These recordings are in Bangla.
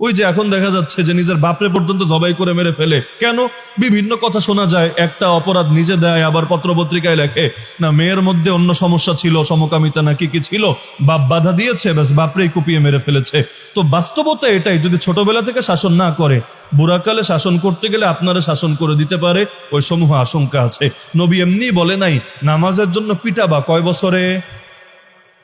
ওই যে এখন দেখা যাচ্ছে যে নিজের বাপরে পর্যন্ত জবাই করে মেরে ফেলে। কেন? বিভিন্ন কথা শোনা যায়, একটা অপরাধ নিজে দেয়, আবার পত্রপত্রিকায় লেখে, না, মেয়ের মধ্যে অন্য সমস্যা ছিল, সমকামিতা না কি কি ছিল? বাপ বাধা দিয়েছে, ব্যাস বাপরেই কুপিয়ে মেরে ফেলেছে। তো বাস্তবতা এটাই, যদি ছোটবেলা থেকে শাসন না করে, বুড়াকালে শাসন করতে গেলে আপনারা শাসন করে দিতে পারে, ওই সমূহ আশঙ্কা আছে। নবী এমনি বলে নাই, নামাজের জন্য পিটাবা কয় বছরে?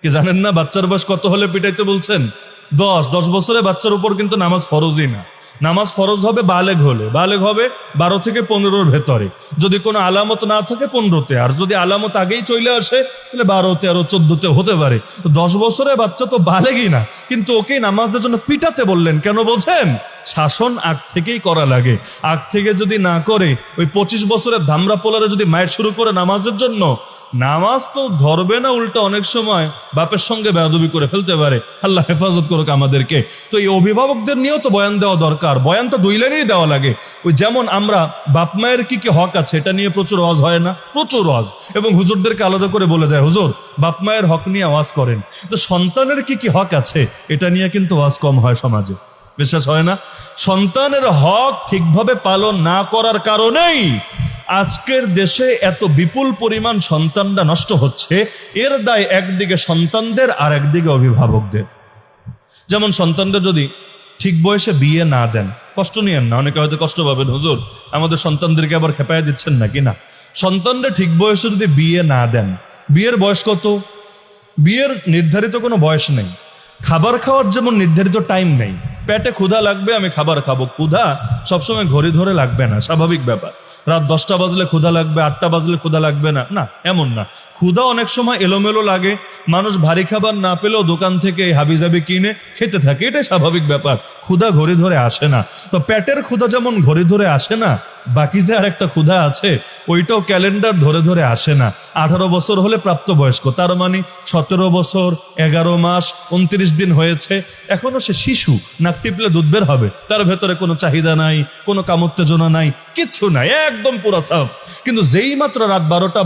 কি জানেন না, বাচ্চার বয়স কত হলে পিটাইতে বলছেন? দশ দশ বছরে বাচ্চার উপর কিন্তু নামাজ ফরজই না। নামাজ ফরজ হবে, বালেগ হলে। বালেগ হবে বারো থেকে পনেরোর ভেতরে। যদি কোনো আলামত না থাকে পনেরোতে। আর যদি আলামত আগেই চলে আসে, তাহলে বারো তেরো চোদ্দতে হতে পারে। দশ বছরের বাচ্চা তো বালেগই না। কিন্তু ওকে নামাজের জন্য পিটাতে বললেন কেন বলছেন শাসন আগ থেকেই করা লাগে। আগ থেকে যদি না করে, ওই পঁচিশ বছরের ধামরা পোলারে যদি মায়ের শুরু করে নামাজের জন্য নামাজ তো ধরবে না উল্টা অনেক সময় বাপের সঙ্গে বেয়াদবি করে ফেলতে পারে। আল্লাহ হেফাজত করুক আমাদেরকে। তো এই অভিভাবকদের নিয়েও তো বয়ান দেওয়া দরকার। বয়ান তো দুই লাইনেই দেওয়া লাগে। ওই যেমন আমরা বাপ মায়ের কি কি হক আছে, এটা নিয়ে প্রচুর ওয়াজ হয় না? প্রচুর ওয়াজ। এবং হুজুরদেরকে আলাদা করে বলে দেয়, হুজুর, বাপ মায়ের হক নিয়ে ওয়াজ করেন। তো সন্তানের কি কি হক আছে, এটা নিয়ে কিন্তু ওয়াজ কম হয় সমাজে। বিশ্বাস হয় না? সন্তানের হক ঠিকভাবে পালন না করার কারণেই আজকের দেশে এত বিপুল পরিমাণ সন্তানরা নষ্ট হচ্ছে, এর দায় একদিকে সন্তানদের আর একদিকে অভিভাবকদের। যেমন সন্তানদের যদি ঠিক বয়সে বিয়ে না দেন, কষ্ট নিয়েন না, অনেকে হয়তো কষ্ট পাবেন। হুজুর, আমাদের সন্তানদেরকে আবার খেপায় দিচ্ছেন না? সন্তানদের ঠিক বয়সে যদি বিয়ে না দেন, বিয়ের বয়স কত? বিয়ের নির্ধারিত কোনো বয়স নেই। খাবার খাওয়ার যেমন নির্ধারিত টাইম নেই পেটে ক্ষুধা লাগবে, আমি খাবার খাব। ক্ষুধা সবসময় ঘড়ি ধরে লাগবে না, স্বাভাবিক ব্যাপার। রাত দশটা বাজলে ক্ষুধা লাগবে, আটটা বাজলে ক্ষুধা লাগবে না। না, এমন না। ক্ষুধা অনেক সময় এলোমেলো লাগে। মানুষ ভারী খাবার না পেলেও দোকান থেকে হাবিজাবি কিনে খেতে থাকে। এটাই স্বাভাবিক ব্যাপার। ক্ষুধা ঘড়ি ধরে আসে না। তো পেটের ক্ষুধা যেমন ঘড়ি ধরে আসে না বাকি যে আরেকটা ক্ষুধা আছে, ওইটাও ক্যালেন্ডার ধরে ধরে আসে না। আঠারো বছর হলে প্রাপ্তবয়স্ক, তার মানে সতেরো বছর, এগারো মাস, উনত্রিশ দিন হয়েছে। এখনও সে শিশু, নাক টিপলে দুধ বের হবে। তার ভেতরে কোনো চাহিদা নাই, কোনো কামোত্তেজনা নাই। কিচ্ছু নাই, একদম পুরা সাফ। কিন্তু যেই মাত্র রাত বারোটা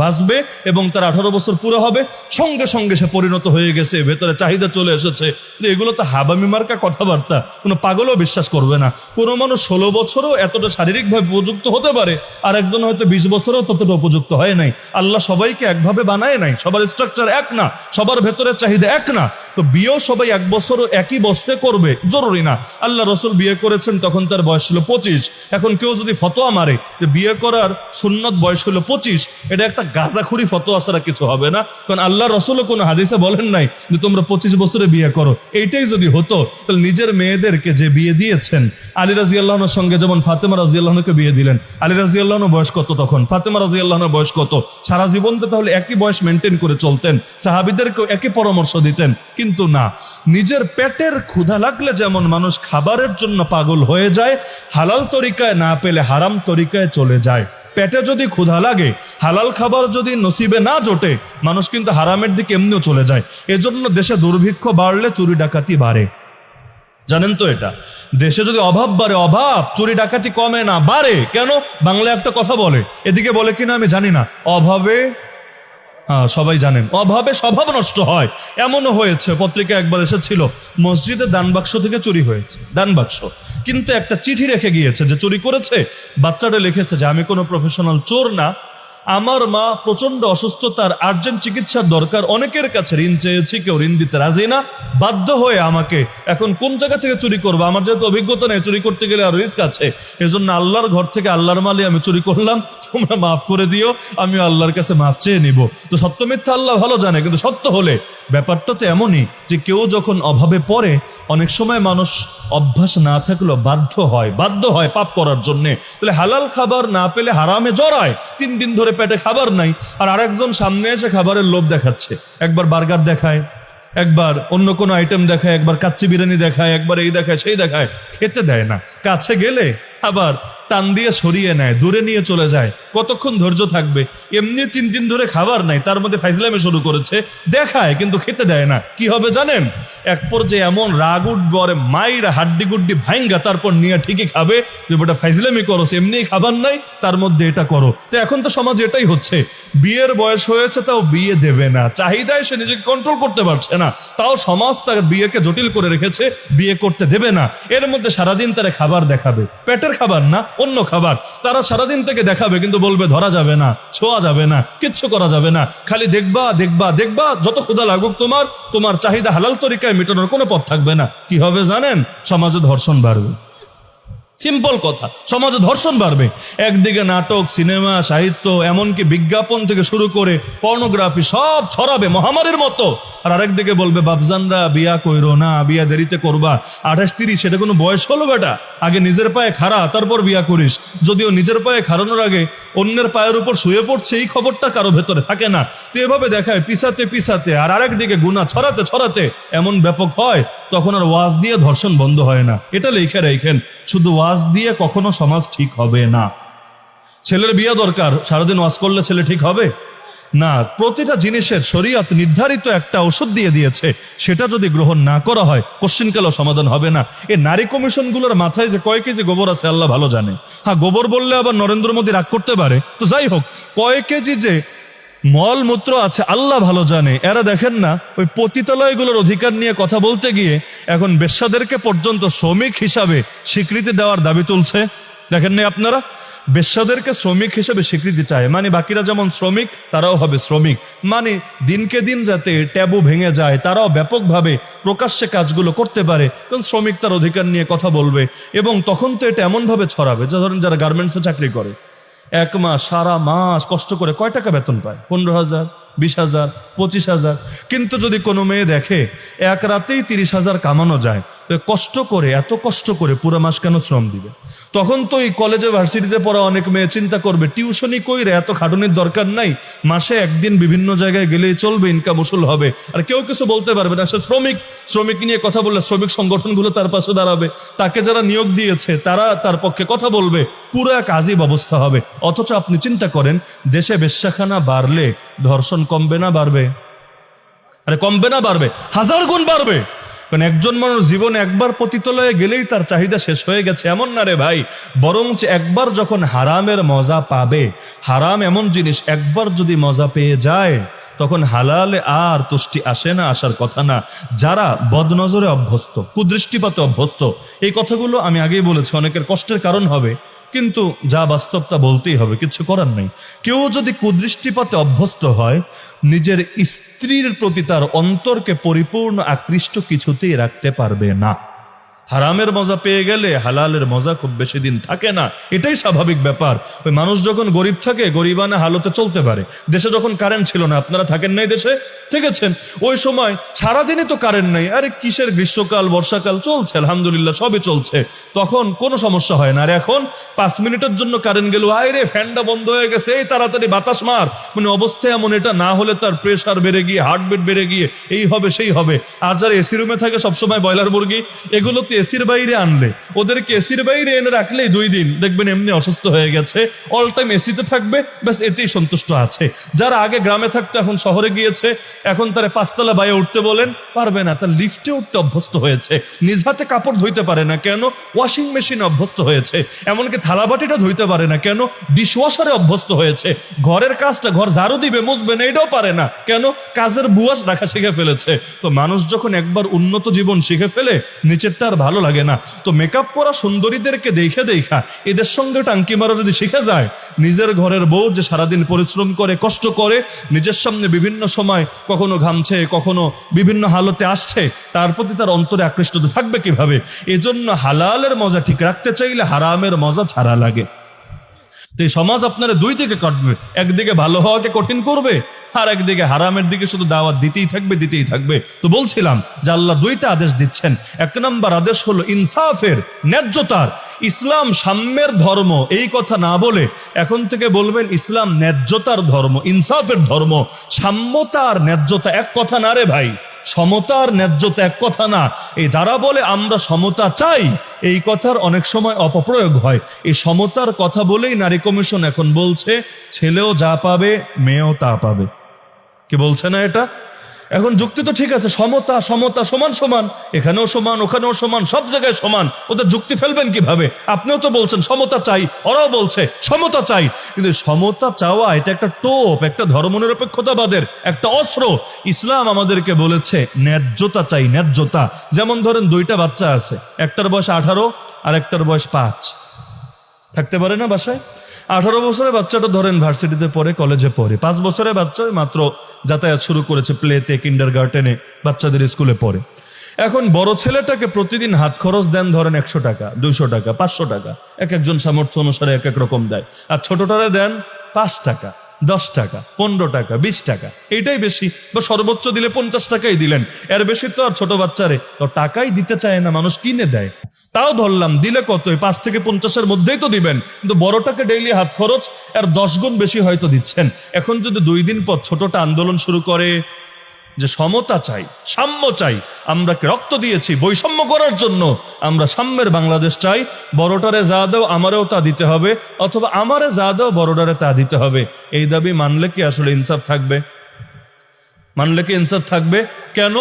বাজবে এবং তার আঠারো বছর পুরো হবে, সঙ্গে সঙ্গে সে পরিণত হয়ে গেছে, ভেতরে চাহিদা চলে এসেছে। এগুলো তো হাবামি মার্কা কথাবার্তা, কোনো পাগলও বিশ্বাস করবে না। কোনো মানুষ ষোলো বছরও এতটা শারীরিকভাবে উপযুক্ত হতে পারে আর একজন হয়তো বিশ বছরও ততটা উপযুক্ত হয় নাই। আল্লাহ সবাইকে একভাবে বানায় নাই, সবার স্ট্রাকচার এক না, সবার ভেতরে চাহিদা এক না। তো বিয়েও সবাই এক বছরও একই বছরে করবে, জরুরি না। আল্লাহ রসুল বিয়ে করেছেন, তখন তার বয়স ছিল পঁচিশ। এখন কেউ যদি ফতোয়া মারে যে বিয়ে করার সুন্নত বয়স হলো পঁচিশ, এটা একটা গাঁজাখুরি ফতোয়া ছাড়া কিছু হবে না। কারণ আল্লাহ রসুলও কোনো হাদিসে বলেন নাই যে তোমরা পঁচিশ বছরে বিয়ে করো। এইটাই যদি হতো, তাহলে নিজের মেয়েদেরকে যে বিয়ে দিয়েছেন, আলী রাজি আল্লাহনের সঙ্গে যেমন ফাতেমা রাজি আল্লাহকে বিয়ে দিলেন, আলী রাজি আল্লাহনের বয়স কত তখন? ফাতেমা রাজি আল্লাহনের বয়স কত? সারা জীবন তো তাহলে একই বয়স মেনটেন করে চলতেন, সাহাবিদেরকেও একই পরামর্শ দিতেন, কিন্তু না। নিজের পেটের ক্ষুধা লাগলে যেমন মানুষ খাবারের জন্য পাগল হয়ে যায়, হালাল তরিকায় না পেলে হারাম তরিকায় চলে যায়। পেটে যদি ক্ষুধা লাগে, হালাল খাবার যদি নসিবে না জোটে, মানুষ কিন্তু হারামের দিকে এমনিও চলে যায়। এজন্য দেশে দুর্ভিক্ষ বাড়লে চুরি ডাকাতি বাড়ে। জানেন তো এটা? দেশে যদি অভাব বাড়ে, অভাব, চুরি ডাকাতি কমে না, বাড়ে। কেন? বাংলা একটা কথা বলে। এদিকে বলে কিনা আমি জানি না। অভাবে সবাই জানেন। অভাবে স্বভাব নষ্ট হয়। এমনও হয়েছে, পত্রিকা একবার এসেছিল, মসজিদে দান বাক্স থেকে চুরি হয়েছে, দান বাক্স। কিন্তু একটা চিঠি রেখে গিয়েছে যে চুরি করেছে। বাচ্চাটা লিখেছে যে, আমি কোনো প্রফেশনাল চোর না আমার মা প্রচণ্ড অসুস্থতার আর্জেন্ট চিকিৎসার দরকার, অনেকের কাছে ঋণ চেয়েছি, কেউ ঋণ দিতে রাজি না। বাধ্য হয়ে আমাকে এখন কোন জায়গা থেকে চুরি করব? আমার যেহেতু অভিজ্ঞতা নেই, চুরি করতে গেলে আর রিস্ক আছে। এজন্য আল্লাহর ঘর থেকে আল্লাহর মালে আমি চুরি করলাম। তোমরা মাফ করে দিও আমি আল্লাহর কাছে মাফ চেয়ে নিব। তো সত্য মিথ্যা আল্লাহ ভালো জানে, কিন্তু সত্য হলে ব্যাপারটা তো এমনই যে কেউ যখন অভাবে পড়ে, অনেক সময় মানুষ অভ্যাস না থাকলেও বাধ্য হয় বাধ্য হয় পাপ করার জন্যে। তাহলে হালাল খাবার না পেলে হারামে জড়ায়। তিন দিন ধরে পেটে খাবার নাই, আর আরেকজন সামনে এসে খাবারের লোভ দেখাচ্ছে। একবার বার্গার দেখায়, একবার অন্য কোনো আইটেম দেখায়, একবার কাচ্চি বিরিয়ানি দেখায়, একবার এই দেখায়, সেই দেখায়, খেতে দেয় না। কাছে গেলে আবার টান দিয়ে সরিয়ে নেয়, দূরে নিয়ে চলে যায়। কতক্ষণ ধৈর্য থাকবে? এমনি তিন দিন ধরে খাবার নাই, তার মধ্যে ফাইজলামে শুরু করেছে। দেখায়, কিন্তু খেতে দেয় না। কি হবে জানেন? এক পর্যায়ে এমন রাগ উঠবে মাইরা হাড্ডি গুড্ডি ভাইঙ্গা, তারপর নিয়ে ঠিকই খাবে। যে ওটা ফাইজলামি করো এমনি খাবার নাই, তার মধ্যে এটা করো। তো এখন তো সমাজ এটাই হচ্ছে, বিয়ের বয়স হয়েছে তাও বিয়ে দেবে না, চাহিদায় সে নিজেকে কন্ট্রোল করতে পারছে না, তাও সমাজ তার বিয়েকে জটিল করে রেখেছে, বিয়ে করতে দেবে না। এর মধ্যে সারাদিন তারা খাবার দেখাবে, পেটের খাবার না, অন্য খাবার। তারা সারাদিন থেকে দেখাবে, কিন্তু বলবে ধরা যাবে না, ছোঁয়া যাবে না, কিচ্ছু করা যাবে না। খালি দেখবা দেখবা দেখবা, যত ক্ষুদা লাগুক তোমার তোমার চাহিদা হালাল তরিকায় মেটানোর কোনো পথ থাকবে না। কি হবে জানেন? সমাজে ধর্ষণ বাড়বে। সিম্পল কথা। সমাজে ধর্ষণ বাড়বে। একদিকে নাটক, সিনেমা, সাহিত্য, এমনকি বিজ্ঞাপন থেকে শুরু করে পর্নোগ্রাফি সব ছড়াবে মহামারীর মতো। আর আরেকদিকে বলবে বাবজানরা বিয়া কইরো না, বিয়া দেরিতে করবা। আঠাশ তিরিশ সেটা কোনো বয়স হলো বেটা? আগে নিজের পায়ে খাড়া, তারপর বিয়া করিস। যদিও নিজের পায়ে খাড়ানোর আগে অন্যের পায়ের উপর শুয়ে পড়ছে, এই খবরটা কারও ভেতরে থাকে না। তো এভাবে দেখায় পিসাতে পিসাতে আর আরেকদিকে গুণা ছড়াতে ছড়াতে এমন ব্যাপক হয়, তখন আর ওয়াজ দিয়ে ধর্ষণ বন্ধ হয় না। এটা লেখা রেখেন শুধু ওয়াজ দিয়ে কখনো সমাজ ঠিক হবে না। ছেলের বিয়ে দরকার, সারাদিন ওয়াজ করলে ছেলে ঠিক হবে? না, প্রতিটা জিনিসের শরীয়ত নির্ধারিত একটা ওষুধ দিয়ে দিয়েছে। সেটা যদি গ্রহণ না করা হয় কোশ্চিনকালেও সমাধান হবে না? এ নারী কমিশনগুলোর মাথায় যে কয় কেজি গোবর আছে, আল্লাহ ভালো জানে। হ্যাঁ গোবর বললে আবার নরেন্দ্র মোদী রাগ করতে পারে। তো যাই হোক, কয় কেজি যে মল মূত্র আছে, আল্লাহ ভালো জানে। এরা দেখেন না, ওই পতিতালয়গুলোর অধিকার নিয়ে কথা বলতে গিয়ে এখন বেশ্যাদেরকে পর্যন্ত শ্রমিক হিসাবে স্বীকৃতি দেওয়ার দাবি তুলছে। দেখেন না আপনারা, বেশ্যাদেরকে শ্রমিক হিসেবে স্বীকৃতি চায়। মানে বাকিরা যেমন শ্রমিক, তারাও হবে শ্রমিক। মানে দিনকে দিন যাতে ট্যাবু ভেঙে যায়, তারাও ব্যাপকভাবে প্রকাশ্যে কাজগুলো করতে পারে, কারণ শ্রমিক তার অধিকার নিয়ে কথা বলবে। এবং তখন তো এটা এমনভাবে ছড়াবে, যে ধরেন যারা গার্মেন্টসে চাকরি করে। এক মাস, সারা মাস কষ্ট করে কয় টাকা বেতন পায়? পনেরো হাজার, বিশ হাজার, পঁচিশ হাজার। কিন্তু যদি কোনো মেয়ে দেখে, এক রাতেই তিরিশ হাজার কামানো যায় কষ্ট করে, এত কষ্ট করে পুরো মাস কেন শ্রম দিবে? তখন তো এই কলেজে ভার্সিটিতে পড়া অনেক মেয়ে চিন্তা করবে, টিউশনই কইরে, এত খাটুনির দরকার নাই, মাসে একদিন বিভিন্ন জায়গায় গেলেই চলবে ইনকাম উসুল হবে। আর কেউ কিছু বলতে পারবে না, সে শ্রমিক শ্রমিক নিয়ে কথা বললে, শ্রমিক সংগঠনগুলো তার পাশে দাঁড়াবে, তাকে যারা নিয়োগ দিয়েছে, তারা তার পক্ষে কথা বলবে, পুরো এক আজীব অবস্থা হবে। অথচ আপনি চিন্তা করেন, দেশে বেশ্যাখানা বাড়লে ধর্ষণ কমবে না বাড়বে? আরে কমবে না বাড়বে, হাজার গুণ বাড়বে। কারণ একজন মানুষ জীবন একবার পতিতলয়ে গেলেই তার চাহিদা শেষ হয়ে গেছে। এমন না রে ভাই। বরঞ্চ একবার যখন হারামের মজা পাবে, হারাম এমন জিনিস একবার যদি মজা পেয়ে যায় তখন হালালে আর তুষ্টি আসে না, আসার কথা না। যারা বদনজরে অভ্যস্ত, কুদৃষ্টিপাতে অভ্যস্ত, এই কথাগুলো আমি আগেই বলেছি, অনেকের কষ্টের কারণ হবে। কিন্তু যা বাস্তব তা বলতেই হবে, কিছু করার নেই। কেউ যদি কুদৃষ্টিপাতে অভ্যস্ত হয়, নিজের স্ত্রীর প্রতি তার অন্তরকে পরিপূর্ণ আকৃষ্ট কিছুতেই রাখতে পারবে না। হারামের মজা পেয়ে গেলে হালালের মজা খুব বেশি দিন থাকে না। এটাই স্বাভাবিক ব্যাপার। ওই মানুষ যখন গরিব থাকে, গরিবানা হালতে চলতে পারে। দেশে যখন কারেন্ট ছিল না, আপনারা থাকেন নাই দেশে? থেকেছেন। ওই সময় সারাদিনই তো কারেন্ট নাই। আরে কিসের গ্রীষ্মকাল, বর্ষাকাল? চলছে, আলহামদুলিল্লাহ, সবই চলছে। তখন কোনো সমস্যা হয় না। আর এখন পাঁচ মিনিটের জন্য কারেন্ট গেল আয় রে ফ্যানটা বন্ধ হয়ে গেছে, এই তাড়াতাড়ি বাতাস মার। মানে অবস্থা এমন এটা, না হলে তার প্রেশার বেড়ে গিয়ে হার্টবিট বেড়ে গিয়ে, এই হবে, সেই হবে। আর যারা এসি রুমে থাকে, সবসময় ব্রয়লার মুরগি এগুলো তো এসির বাইরে আনলে, ওদেরকে এসির বাইরে এনে রাখলেই দুই দিন। দেখবেন এমনি অসুস্থ হয়ে গেছে অল টাইম এসিতে থাকবে, ব্যাস এতেই সন্তুষ্ট আছে। যারা আগে গ্রামে থাকতো, এখন শহরে গিয়েছে, এখন তারা পাঁচতলা বাইরে উঠতে বলেন, পারবে না, তার লিফটে উঠতে অভ্যস্ত হয়েছে। নিজ হাতে কাপড় ধুইতে পারে না কেন ওয়াশিং মেশিন অভ্যস্ত হয়েছে, এমনকি থালাবাটিটা ধুইতে পারে না কেন ডিশওয়াশারে অভ্যস্ত হয়েছে। ঘরের কাজটা ঘর ঝাড়ু দিবে, মুছবে না, এটাও পারে না কেন, কাজের বুয়াস রাখা শিখে ফেলেছে। তো মানুষ যখন একবার উন্নত জীবন শিখে ফেলে, নিচেরটা আর ভালো লাগে না। তো মেকআপ করা সুন্দরীদেরকে দেখে দেখা, এদের সঙ্গে টাঙ্কি মারা যদি শিখে যায়, নিজের ঘরের বউ যে সারাদিন পরিশ্রম করে, কষ্ট করে, নিজের সামনে বিভিন্ন সময় কখনো ঘামছে, কখনো বিভিন্ন হালতে আসছে, তার প্রতি তার অন্তরে আকৃষ্ট থাকবে কীভাবে? এজন্য হালালের মজা ঠিক রাখতে চাইলে হারামের মজা ছাড়া লাগে। এই সমাজ আপনারা দুই দিকে কাটবে, একদিকে ভালো হওয়াকে কঠিন করবে, আর একদিকে হারামের দিকে শুধু দাওয়াত দিতেই থাকবে দিতেই থাকবে। তো বলছিলাম যে আল্লাহ দুইটা আদেশ দিচ্ছেন। এক নম্বর আদেশ হলো ইনসাফের, ন্যায্যতার। ইসলাম সাম্যের ধর্ম, এই কথা না বলে এখন থেকে বলবেন ইসলাম ন্যায্যতার ধর্ম, ইনসাফের ধর্ম। সাম্যতা আর ন্যায্যতা এক কথা না রে ভাই। সমতা ন্যায্য এক কথা না। এই যারা বলে, আমরা সমতা চাই, এই কথার অনেক সময় অপপ্রয়োগ হয়। এই সমতার কথা বলেই নারী কমিশন এখন বলছে, ছেলেও যা পাবে, মেয়েও তা পাবে। কি বলছে না এটা? এখন যুক্তি তো ঠিক আছে, সমতা সমতা, সমান সমান। এখানেও সমান, ওখানেও সমান, সব জায়গায় সমান। ওদের যুক্তি ফেলবেন কীভাবে? আপনিও তো বলছেন, সমতা চাই, ওরাও বলছে, সমতা চাই। কিন্তু সমতা চাওয়া, এটা একটা টোপ, একটা ধর্মনিরপেক্ষতাবাদের, একটা অস্ত্র। ইসলাম আমাদেরকে বলেছে, ন্যায্যতা চাই, ন্যায্যতা। যেমন ধরেন দুইটা বাচ্চা আছে, একটার বয়স আঠারো আর একটার বয়স পাঁচ। থাকতে পারে না বাসায়? আঠারো বছরের বাচ্চাটা ধরেন ভার্সিটিতে পড়ে, কলেজে পড়ে। পাঁচ বছরের বাচ্চা মাত্র যাতায়াত শুরু করেছে প্লেতে কিন্ডার গার্ডেনে বাচ্চাদের স্কুলে পড়ে। এখন বড় ছেলেটাকে প্রতিদিন হাত খরচ দেন ধরেন একশো টাকা, দুইশো টাকা, পাঁচশো টাকা। এক একজন সামর্থ্য অনুসারে এক এক রকম দেয়। আর ছোটটারে দেন পাঁচ টাকা। দশ টাকা, পনেরো টাকা, বিশ টাকা। এটাই বেশি। বা সর্বোচ্চ দিলে পঞ্চাশ টাকাই দিলেন। এর বেশি তো আর ছোট বাচ্চারে। তো টাকাই দিতে চায় না, মানুষ কিনে দেয়। তাও ধরলাম, দিলে কত? পাঁচ থেকে পঞ্চাশের মধ্যেই তো দিবেন। কিন্তু বড়টাকে ডেইলি হাত খরচ আর দশ গুণ বেশি হয়তো দিচ্ছেন। এখন যদি দুই দিন পর ছোটটা আন্দোলন শুরু করে যে সমতা চাই, সাম্য চাই আমরা রক্ত দিয়েছি বৈষম্য করার জন্য। আমরা সাম্যের বাংলাদেশ চাই, বড়টারে যা দাও আমারও তা দিতে হবে, অথবা আমারে যা দাও বড়টারে তা দিতে হবে। এই দাবি মানলে কি আসলে ইনসাফ থাকবে? মানলে কি ইনসাফ থাকবে? কেন?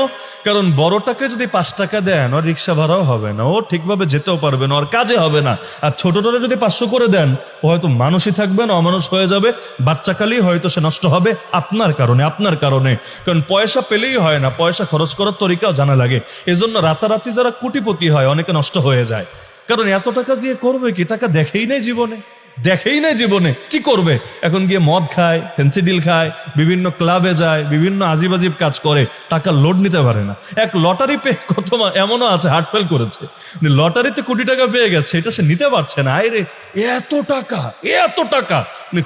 কারণ বড়টাকে যদি পাঁচ টাকা দেন ওর রিক্সা ভাড়াও হবে না। ও ঠিকভাবে যেতেও পারবে না, ওর কাজে হবে না। আর ছোটটারে যদি পাঁচশো করে দেন, ও হয়তো মানুষই থাকবে না, অমানুষ হয়ে যাবে। বাচ্চাকালেই হয়তো সে নষ্ট হবে আপনার কারণে আপনার কারণে। কারণ পয়সা পেলেই হয় না, পয়সা খরচ করার তরিকাও জানা লাগে। এজন্য রাতারাতি যারা কোটিপতি হয়, অনেকে নষ্ট হয়ে যায়। কারণ এত টাকা দিয়ে করবে কি? টাকা দেখেই নেই জীবনে। দেখেই নাই জীবনে, কি করবে? এখন গিয়ে মদ খায় ফেন্সিডিল খায়, বিভিন্ন ক্লাবে যায়, বিভিন্ন আজিব আজিব কাজ করে, টাকা লোড নিতে পারে না। এক লটারি পেয়ে কত এমনও আছে হার্ট ফেল করেছে লটারিতে কোটি টাকা পেয়ে গেছে, এটা সে নিতে পারছে না। আয় রে এত টাকা এত টাকা।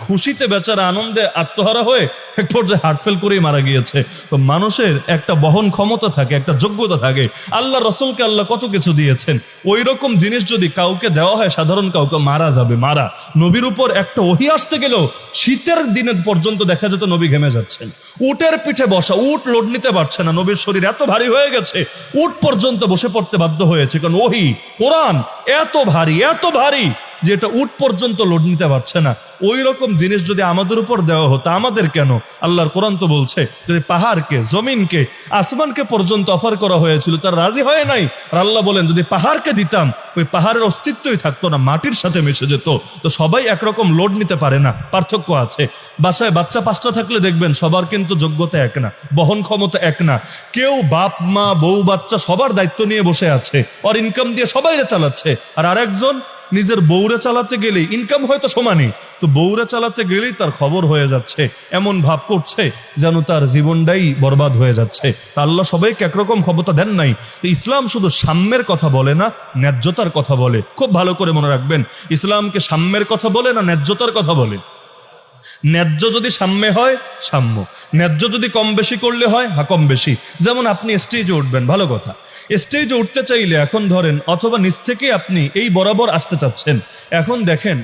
খুশিতে বেচারা আনন্দে আত্মহারা হয়ে এক পর্যায়ে হার্ট ফেল করেই মারা গিয়েছে। তো মানুষের একটা বহন ক্ষমতা থাকে, একটা যোগ্যতা থাকে। আল্লাহ রসুলকে আল্লাহ কত কিছু দিয়েছেন। ওই রকম জিনিস যদি কাউকে দেওয়া হয়, সাধারণ কাউকে মারা যাবে, মারা। নবীর উপর একটা ওহি আসতে গেলেও শীতের দিনের পর্যন্ত দেখা যেত নবী ঘেমে যাচ্ছেন। উটের পিঠে বসা, উট লোড নিতে পারছে না, নবীর শরীর এত ভারী হয়ে গেছে, উট পর্যন্ত বসে পড়তে বাধ্য হয়েছে। কারণ ওহি, কোরআন এত ভারী এত ভারী যে এটা উট পর্যন্ত লোড নিতে পারছে না। ওই রকম জিনিস যদি আমাদের উপর দেওয়া হতো, আমাদের কেন? আল্লাহর কোরআন তো বলছে, যদি পাহাড়কে, জমিনকে, আসমানকে পর্যন্ত অফার করা হয়েছিল, তার রাজি হয় নাই। আর আল্লাহ বলেন, যদি পাহাড়কে দিতাম ওই পাহাড়ের অস্তিত্বই থাকতো না, মাটির সাথে মিশে যেত। তো সবাই একরকম লোড নিতে পারে না, পার্থক্য আছে। বাসায় বাচ্চা পাঁচটা থাকলে দেখবেন সবার কিন্তু যোগ্যতা এক না, বহন ক্ষমতা এক না। কেউ বাপ, মা, বউ, বাচ্চা সবার দায়িত্ব নিয়ে বসে আছে আর ইনকাম দিয়ে সবাই চালাচ্ছে। আর আরেকজন নিজের বউরে চালাতে গেলেই ইনকাম হয়তো সমানই তো বউরে চালাতে গেলেই তার খবর হয়ে যাচ্ছে, এমন ভাব করছে যেন তার জীবনটাই বরবাদ হয়ে যাচ্ছে। আল্লাহ সবাইকে একরকম ক্ষমতা দেন নাই। ইসলাম শুধু সাম্যের কথা বলে না, ন্যায্যতার কথা বলে। খুব ভালো করে মনে রাখবেন, ইসলামকে সাম্যের কথা বলে না ন্যায্যতার কথা বলে? ন্যায্য যদি সাম্যে হয়, সাম্য। ন্যায্য যদি কম বেশি করলে হয় হা কম বেশি। যেমন আপনি স্টেজে উঠবেন, ভালো কথা। স্টেজে উঠতে চাইলে এখন ধরেন, অথবা নিচ থেকে আপনি এই বরাবর আসতে চাচ্ছেন। এখন দেখেন,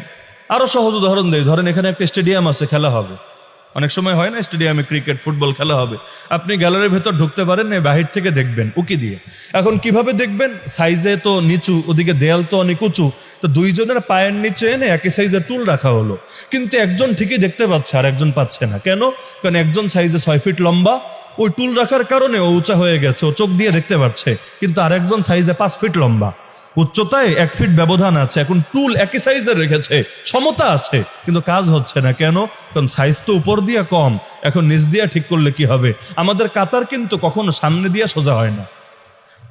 আরও সহজ উদাহরণ দেয় ধরেন এখানে একটা স্টেডিয়াম আছে, খেলা হবে। অনেক সময় হয় না স্টেডিয়ামে ক্রিকেট, ফুটবল খেলা হবে। আপনি গ্যালারির ভেতর ঢুকতে পারেন না বাহির থেকে দেখবেন, উকি দিয়ে। এখন কীভাবে দেখবেন? সাইজে তো নিচু, ওদিকে দেয়াল তো অনেক উঁচু। তো দুইজনের পায়ের নিচে এনে একই সাইজের টুল রাখা হলো। কিন্তু একজন ঠিকই দেখতে পাচ্ছে আর একজন পাচ্ছে না। কেন? কারণ একজন সাইজে ছয় ফিট লম্বা, ওই টুল রাখার কারণে ও উঁচা হয়ে গেছে, ও চোখ দিয়ে দেখতে পাচ্ছে কিন্তু আরেকজন সাইজে পাঁচ ফিট লম্বা। উচ্চতায় এক ফিট ব্যবধান আছে, এখন টুল একই সাইজের রেখেছে, সমতা আছে, কিন্তু কাজ হচ্ছে না। কেন? কারণ সাইজ তো উপর দিয়া কম, এখন নিচ দিয়া ঠিক করলে কি হবে? আমাদের কাতার কিন্তু কখনো সামনে দিয়া সোজা হয় না।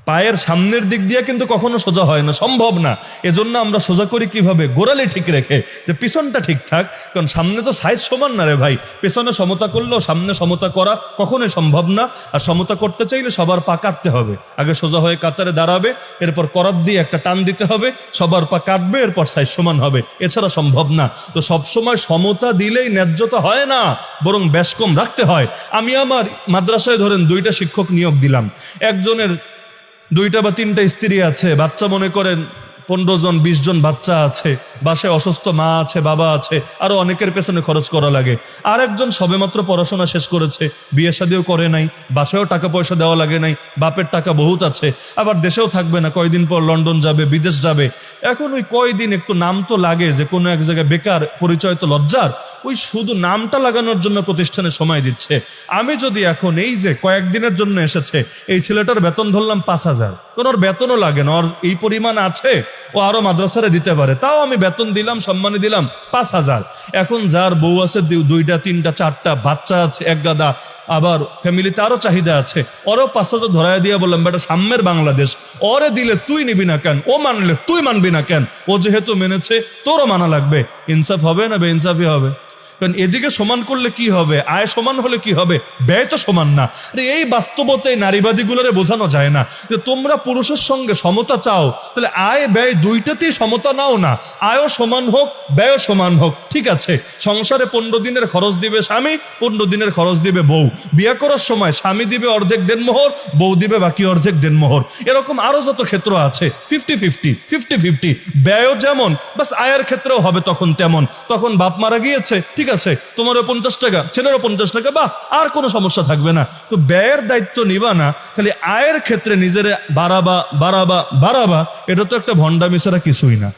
পায়ের সামনের দিক দিয়ে কিন্তু কখনো সোজা হয় না, সম্ভব না। এজন্য আমরা সোজা করি কীভাবে? গোড়ালি ঠিক রেখে। যে পিছনটা ঠিক থাক, কারণ সামনে তো সাইজ সমান না রে ভাই। পেছনে সমতা করলেও সামনে সমতা করা কখনোই সম্ভব না। আর সমতা করতে চাইলে সবার পা কাটতে হবে। আগে সোজা হয়ে কাতারে দাঁড়াবে, এরপর করাত দিয়ে একটা টান দিতে হবে, সবার পা কাটবে, এরপর সাইজ সমান হবে। এছাড়া সম্ভব না। তো সবসময় সমতা দিলেই ন্যায্যতা হয় না, বরং বেশ কম রাখতে হয়। আমি আমার মাদ্রাসায় ধরেন দুইটা শিক্ষক নিয়োগ দিলাম। একজনের দুইটা বা তিনটা স্ত্রী আছে, বাচ্চা মনে করেন পনেরো জন, বিশ জন বাচ্চা আছে, বাসায় অসুস্থ মা আছে, বাবা আছে, আরও অনেকের পেছনে খরচ করা লাগে। আর একজন সবেমাত্র পড়াশোনা শেষ করেছে, বিয়ে শাদিও করে নাই, বাসায়ও টাকা পয়সা দেওয়া লাগে নাই, বাপের টাকা বহুত আছে, আবার দেশেও থাকবে না, কয়দিন পর লন্ডন যাবে, বিদেশ যাবে। এখন ওই কয়দিন একটু নাম তো লাগে যে কোনো এক জায়গায় বেকার, পরিচয় তো লজ্জার ওই শুধু নামটা লাগানোর জন্য প্রতিষ্ঠানে সময় দিচ্ছে। আমি যদি এখন এই যে কয়েকদিনের জন্য এসেছে, এই ছেলেটার বেতন ধরলাম পাঁচ হাজার। কোন ওর বেতনও লাগে না, ওর এই পরিমাণ আছে, ও আরও মাদ্রাসারে দিতে পারে। তাও আমি বেতন দিলাম সম্মানে দিলাম, পাঁচ হাজার। এখন যার বউ আছে দুইটা, তিনটা, চারটা, বাচ্চা আছে, এক গাদা, আবার ফ্যামিলিতে আরও চাহিদা আছে, ওরও পাঁচ হাজার ধরাই দিয়ে বললাম, বেটা, সাম্যের বাংলাদেশ। ওরে দিলে তুই নিবি না কেন? ও মানলে তুই মানবি না কেন? ও যেহেতু মেনেছে, তোরও মানা লাগবে। ইনসাফ হবে না বে ইনসাফই হবে? কারণ এদিকে সমান করলে কি হবে? আয় সমান হলে কি হবে? ব্যয় তো সমান না। এই বাস্তবতে নারীবাদীগুলোরে বোঝানো যায় না যে তোমরা পুরুষের সঙ্গে সমতা চাও, তাহলে আয়, ব্যয় দুইটাতেই সমতা নাও না। আয়ও সমান হোক, ব্যয়ও সমান হোক, ঠিক আছে? সংসারে পনেরো দিনের খরচ দিবে স্বামী, পনেরো দিনের খরচ দিবে বউ। বিয়ে করার সময় স্বামী দিবে অর্ধেক দেনমোহর, বউ দিবে বাকি অর্ধেক দেনমোহর। এরকম আরও যত ক্ষেত্র আছে ফিফটি ফিফটি ফিফটি ফিফটি ব্যয়ও যেমন বাস আয়ের ক্ষেত্রেও হবে তখন তেমন। তখন বাপ মারা গিয়েছে, ঠিক আছে, তোমারও পঞ্চাশ টাকা, ছেলেরও পঞ্চাশ টাকা, বা আর কোনো সমস্যা থাকবে না। তো ব্যয়ের দায়িত্ব নিবা না, খালি আয়ের ক্ষেত্রে নিজের বাড়াবা বাড়াবা বাড়াবা, এটা তো একটা ভণ্ডামি ছাড়া কিছুই না।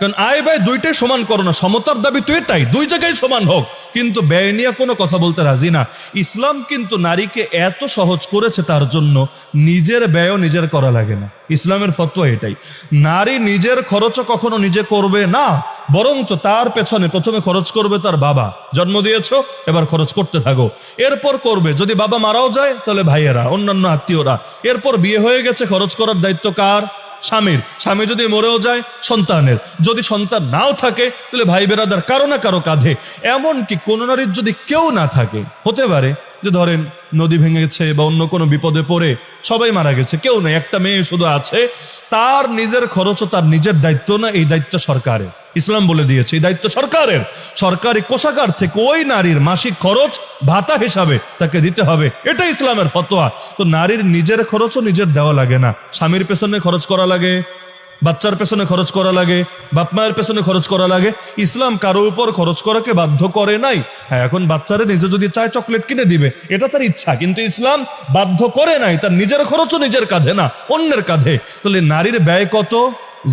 কারণ আয় ব্যয় দুইটাই সমান করো না, সমতার দাবি তো এটাই, দুই জায়গায় সমান হোক। কিন্তু ব্যয় নিয়ে কোনো কথা বলতে রাজি না। ইসলাম কিন্তু নারীকে এত সহজ করেছে তার জন্য নিজের ব্যয়ও নিজের করা লাগে না। ইসলামের ফতোয়া এটাই। নারী নিজের খরচও কখনো নিজে করবে না, বরঞ্চ তার পেছনে প্রথমে খরচ করবে তার বাবা। জন্ম দিয়েছ, এবার খরচ করতে থাকো। এরপর করবে, যদি বাবা মারাও যায়, তাহলে ভাইয়েরা, অন্যান্য আত্মীয়রা। এরপর বিয়ে হয়ে গেছে, খরচ করার দায়িত্ব কার? স্বামীর। স্বামী যদি মরেও যায়, সন্তানের। যদি সন্তান নাও থাকে, তাহলে ভাই বেরাদার কারও না কারও কাঁধে। এমনকি কোনো নারীর যদি কেউ না থাকে, হতে পারে যে ধরেন নদী ভেঙে গেছে বা অন্য কোনো বিপদে পড়ে সবাই মারা গেছে, কেউ নেই, একটা মেয়ে শুধু আছে, তার নিজের খরচও তার নিজের দায়িত্ব না, এই দায়িত্ব সরকারের। ইসলাম বলে দিয়েছে, এই দায়িত্ব সরকারের। সরকারি কোষাগার থেকে ওই নারীর মাসিক খরচ ভাতা হিসাবে তাকে দিতে হবে এটা ইসলামের ফতোয়া। তো নারীর নিজের খরচও নিজের দেওয়া লাগে না, স্বামীর পেছনে খরচ করা লাগে। বাচ্চার পেছনে খরচ করা লাগে, বাপ মায়ের পেছনে খরচ করা লাগে, ইসলাম কারও উপর খরচ করাকে বাধ্য করে নাই। হ্যাঁ এখন বাচ্চারে নিজে যদি চায় চকলেট কিনে দিবে, এটা তার ইচ্ছা, কিন্তু ইসলাম বাধ্য করে নাই, তার নিজের খরচও নিজের কাঁধে না, অন্যের কাঁধে। তাহলে নারীর ব্যয় কত?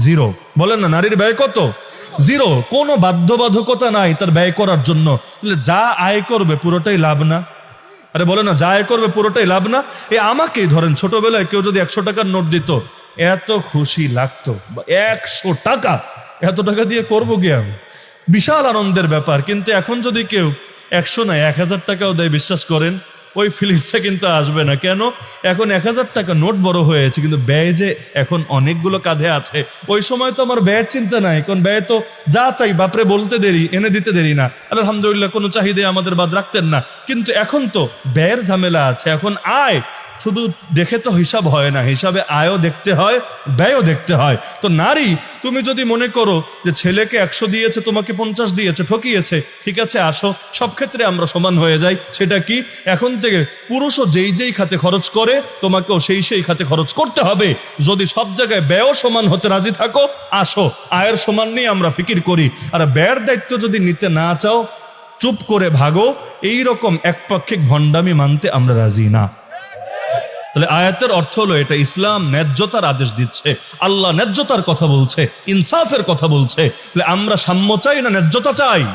জিরো। বলেন না, নারীর ব্যয় কত? জিরো। কোনো বাধ্যবাধকতা নাই তার ব্যয় করার জন্য। তাহলে যা আয় করবে পুরোটাই লাভ না? আরে বলে না, যা আয় করবে পুরোটাই লাভ না? এ আমাকেই ধরেন, ছোটবেলায় কেউ যদি একশো টাকার নোট দিত এত খুশি লাগতো। একশো টাকা। এত টাকা দিয়ে করব কি আমি? বিশাল আনন্দের ব্যাপার। কিন্তু এখন যদি কেউ একশো না এক হাজার টাকাও দেয়, বিশ্বাস করেন, ওই ফিলিংসটা কিন্তু আসবে না। কেন? এখন এক হাজার টাকা নোট বড় হয়েছে, কিন্তু ব্যয় যে এখন অনেকগুলো কাঁধে আছে, ওই সময় তো আমার ব্যয়ের চিন্তা নাই। কারণ ব্যয় তো যা চাই, বাপরে বলতে দেরি, এনে দিতে দেরি না। আলহামদুলিল্লাহ, কোনো চাহিদা আমাদের বাদ রাখতেন না। কিন্তু এখন তো ব্যয়ের ঝামেলা আছে। এখন আয় শুধু দেখে তো হিসাব হয় না, হিসাবে আয়ও দেখতে হয়, ব্যয়ও দেখতে হয়। তো নারী, তুমি যদি মনে করো যে ছেলেকে একশো দিয়েছে, তোমাকে পঞ্চাশ দিয়েছে, ঠকিয়েছে, ঠিক আছে, আসো, সব ক্ষেত্রে আমরা সমান হয়ে যাই। সেটা কি? এখন থেকে পুরুষও যেই যেই খাতে খরচ করে, তোমাকেও সেই সেই খাতে খরচ করতে হবে। যদি সব জায়গায় ব্যয়ও সমান হতে রাজি থাকো, আসো, আয়ের সমান নিয়ে আমরা ফিকির করি। আর ব্যয়ের দায়িত্ব যদি নিতে না চাও, চুপ করে ভাগো এই রকম একপাক্ষিক ভণ্ডামি মানতে আমরা রাজি না। তাহলে আয়াতের অর্থ হলো এটা, ইসলাম ন্যায্যতার আদেশ দিচ্ছে, আল্লাহ ন্যায্যতার কথা বলছে, ইনসাফের কথা বলছে, তাহলে আমরা সাম্য চাই না ন্যায্যতা চাই?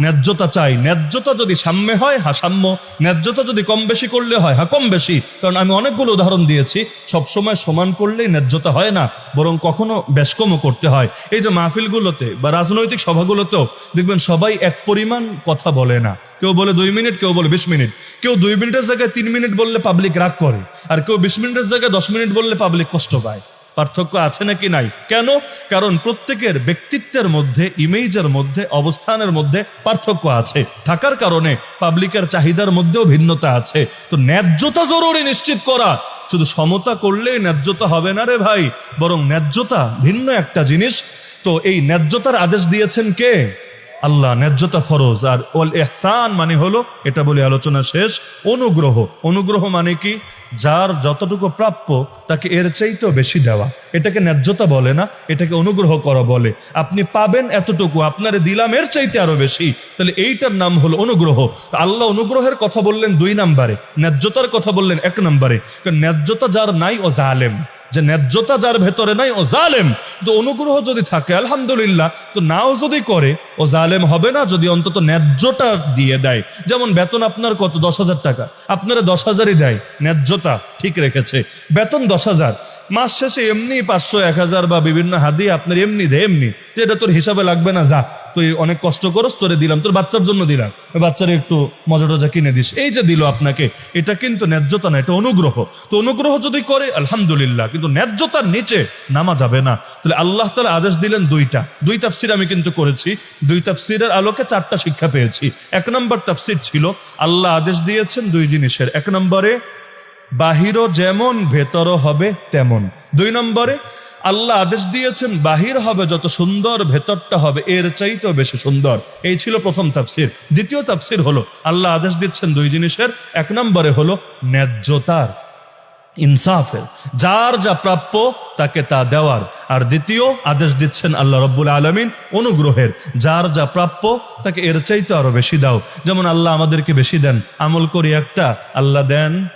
ন্যায্যতা চাই। ন্যায্যতা যদি সাম্যে হয় হ্যাঁ সাম্য। ন্যায্যতা যদি কম বেশি করলে হয় হা কম বেশি। কারণ আমি অনেকগুলো উদাহরণ দিয়েছি। সবসময় সমান করলেই ন্যায্যতা হয় না, বরং কখনো বেশকমও করতে হয়। এই যে মাহফিলগুলোতে বা রাজনৈতিক সভাগুলোতেও দেখবেন সবাই এক পরিমাণ কথা বলে না। কেউ বলে দুই মিনিট, কেউ বলে বিশ মিনিট। কেউ দুই মিনিটের জায়গায় তিন মিনিট বললে পাবলিক রাগ করে। আর কেউ বিশ মিনিটের জায়গায় দশ মিনিট বললে পাবলিক কষ্ট পায়। পার্থক্য আছে নাকি নাই? কেন? কারণ প্রত্যেকের ব্যক্তিত্বের মধ্যে, ইমেজের মধ্যে, অবস্থানের মধ্যে পার্থক্য আছে। থাকার কারণে পাবলিকের চাহিদার মধ্যেও ভিন্নতা আছে। তো ন্যায্যতা জরুরি নিশ্চিত করা। শুধু সমতা করলেই ন্যায্যতা হবে না রে ভাই, বরং ন্যায্যতা ভিন্ন একটা জিনিস। তো এই ন্যায্যতার আদেশ দিয়েছেন কে? আল্লাহ ন্যায্যতা ফরজ, আর ওল এহসান মানে হলো, এটা বলে আলোচনা শেষ, অনুগ্রহ। অনুগ্রহ মানে কি? যার যতটুকু প্রাপ্য, তাকে এর চাইতেও বেশি দেওয়া। এটাকে ন্যায্যতা বলে না, এটাকে অনুগ্রহ করা বলে। আপনি পাবেন এতটুকু, আপনারে দিলাম এর চাইতে আরও বেশি। তাহলে এইটার নাম হলো অনুগ্রহ। আল্লাহ অনুগ্রহের কথা বললেন দুই নাম্বারে, ন্যায্যতার কথা বললেন এক নাম্বারে। ন্যায্যতা যার নাই ও জালেম। যে ন্যায্যতা যার ভেতরে নাই, ও জালেম। তো অনুগ্রহ যদি থাকে, আলহামদুলিল্লাহ, তো নাও যদি করে, ও জালেম হবে না যদি অন্তত ন্যায্যটা দিয়ে দেয়। যেমন বেতন আপনার কত? দশ হাজার টাকা। আপনারা দশ হাজারই দেয়, ন্যায্যতা ঠিক রেখেছে। বেতন দশ হাজার। মাস শেষে এমনি পাঁচশো, এক হাজার বা বিভিন্ন হাদি আপনার এমনি দে, এমনি। যে এটা তোর হিসাবে লাগবে না, যা। তুই অনেক কষ্ট করস, তোরে দিলাম, তোর বাচ্চার জন্য দিলাম। বাচ্চারে একটু মজা টজা কিনে দিস। এই যে দিল আপনাকে, এটা কিন্তু ন্যায্যতা না, এটা অনুগ্রহ। তো অনুগ্রহ যদি করে, আলহামদুলিল্লাহ। কিন্তু ন্যায্যতার নিচে নামা যাবে না। তাহলে আল্লাহ তালা আদেশ দিলেন দুইটা। দুই তাফসির আমি কিন্তু করেছি। দুই তাফসিরের আলোকে চারটা শিক্ষা পেয়েছি। এক নম্বর তাফসির ছিল, আল্লাহ আদেশ দিয়েছেন দুই জিনিসের। এক নম্বরে বাহিরও যেমন, ভেতরও হবে তেমন। দুই নম্বরে, আল্লাহ আদেশ দিয়েছেন, বাহির হবে যত সুন্দর, ভেতরটা হবে এর চাইতেও বেশি সুন্দর। এই ছিল প্রথম তাফসির। দ্বিতীয় তাফসির হলো, আল্লাহ আদেশ দিচ্ছেন দুই জিনিসের। এক নম্বরে হলো, ন্যায্যতার, ইনসাফের। যার যা প্রাপ্য, তাকে তা দেওয়ার। আর দ্বিতীয়, আদেশ দিচ্ছেন আল্লাহ রব্বুল আলমিন অনুগ্রহের। যার যা প্রাপ্য, তাকে এর চাইতে আরও বেশি দাও। যেমন আল্লাহ আমাদেরকে বেশি দেন, আমল করি একটা, আল্লাহ দেন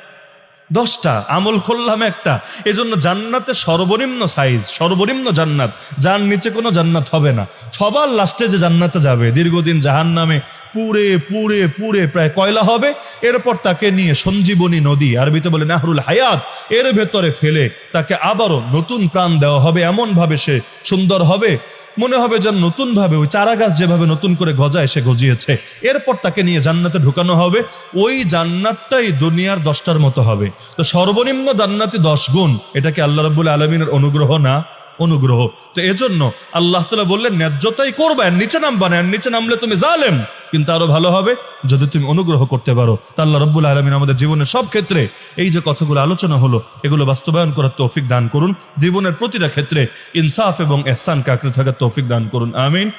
দশটা, আমল করলাম একটা। এজন্য জান্নাতে সর্বনিম্ন সাইজ সর্বনিম্ন জান্নাত। যার নিচে কোনো জান্নাত হবে না। সবার লাস্টে যে জান্নাতে যাবে, দীর্ঘদিন জাহান নামে পুরে পুরে পুরে প্রায় কয়লা হবে, এরপর তাকে নিয়ে সঞ্জীবনী নদী, আরবিতে বলে নাহরুল হায়াত, এর ভেতরে ফেলে তাকে আবারও নতুন প্রাণ দেওয়া হবে, এমনভাবে সে সুন্দর হবে। মনে হবে যেন নতুন ভাবে ওই চারা গাছ যেভাবে নতুন করে গজায়, সে গজিয়েছে। এরপর তাকে নিয়ে জান্নাতে ঢুকানো হবে। ওই জান্নাতটাই দুনিয়ার দশটার মতো হবে। তো সর্বনিম্ন জান্নাতি দশ গুণ, এটাকে আল্লাহ রবুল আলমিনের অনুগ্রহ না অনুগ্রহ। তো এজন্য আল্লাহ তালা বললেন, ন্যায্যতাই করবে আর নিচে নামবা না নিচে নামলে তুমি জালেম। কিন্তু আরও ভালো হবে যদি তুমি অনুগ্রহ করতে পারো। তা আল্লাহ রব্বুল আলমিন আমাদের জীবনের সব ক্ষেত্রে এই যে কথাগুলো আলোচনা হলো, এগুলো বাস্তবায়ন করার তৌফিক দান করুন। জীবনের প্রতিটা ক্ষেত্রে ইনসাফ এবং এহসান কাকরে থাকার তৌফিক দান করুন। আমিন।